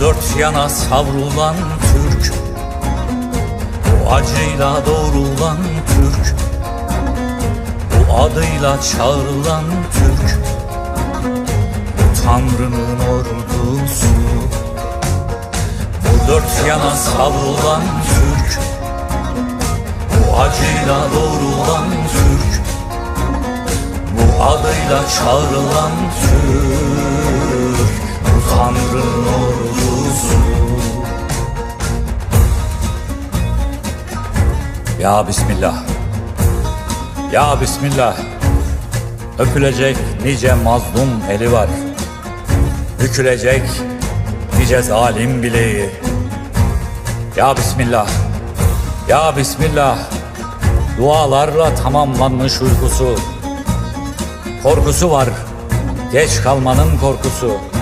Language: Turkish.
dört yana savrulan Türk. Bu acıyla doğrulan Türk. Bu adıyla çağrılan Türk. Bu Tanrı'nın ordusu. Bu dört yana savrulan Türk. Bu acıyla doğrulan Türk. Bu adıyla çağrılan Türk Ya Bismillah. Ya Bismillah. Öpülecek nice mazlum eli var. Bükülecek nice zalim bileği. Ya Bismillah. Ya Bismillah. Dualarla tamamlanmış uykusu. Korkusu var. Geç kalmanın korkusu